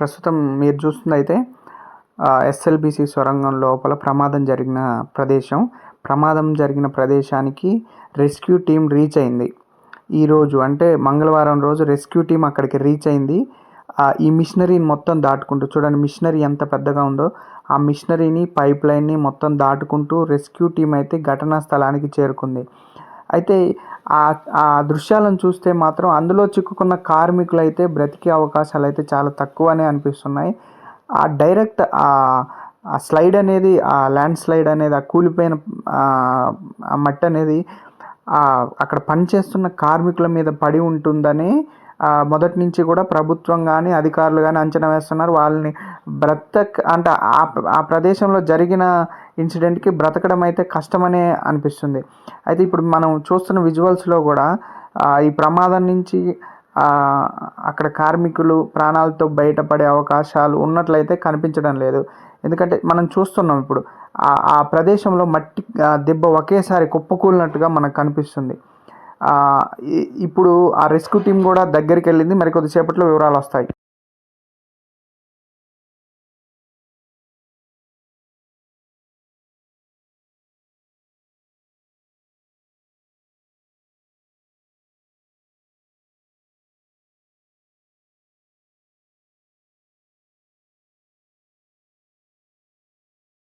ప్రస్తుతం మీరు చూస్తుంది అయితే ఎస్ఎల్బిసి సొరంగం లోపల ప్రమాదం జరిగిన ప్రదేశం. ప్రమాదం జరిగిన ప్రదేశానికి రెస్క్యూ టీం రీచ్ అయింది. ఈరోజు అంటే మంగళవారం రోజు రెస్క్యూ టీం అక్కడికి రీచ్ అయింది. ఈ మిషనరీని మొత్తం దాటుకుంటూ చూడండి మిషనరీ ఎంత పెద్దగా ఉందో. ఆ మిషనరీని పైప్ లైన్ని మొత్తం దాటుకుంటూ రెస్క్యూ టీం అయితే ఘటనా స్థలానికి చేరుకుంది. అయితే ఆ దృశ్యాలను చూస్తే మాత్రం అందులో చిక్కుకున్న కార్మికులు అయితే బ్రతికే అవకాశాలు అయితే చాలా తక్కువనే అనిపిస్తున్నాయి. ఆ డైరెక్ట్ ఆ స్లైడ్ అనేది ఆ ల్యాండ్ స్లైడ్ అనేది ఆ కూలిపోయిన ఆ మట్టి అనేది అక్కడ పనిచేస్తున్న కార్మికుల మీద పడి ఉంటుందని మొదటి నుంచి కూడా ప్రభుత్వం కానీ అధికారులు కానీ అంచనా వేస్తున్నారు. వాళ్ళని బ్రతక్ అంటే ఆ ఆ ప్రదేశంలో జరిగిన ఇన్సిడెంట్కి బ్రతకడం అయితే కష్టమనే అనిపిస్తుంది. అయితే ఇప్పుడు మనం చూస్తున్న విజువల్స్లో కూడా ఈ ప్రమాదం నుంచి అక్కడ కార్మికులు ప్రాణాలతో బయటపడే అవకాశాలు ఉన్నట్లయితే కనిపించడం లేదు. ఎందుకంటే మనం చూస్తున్నాం ఇప్పుడు ఆ ప్రదేశంలో మట్టి దెబ్బ ఒకేసారి కుప్పకూలినట్టుగా మనకు కనిపిస్తుంది. ఇప్పుడు ఆ రెస్క్యూ టీం కూడా దగ్గరికి వెళ్ళింది మరి కొద్దిసేపట్లో వివరాలు వస్తాయి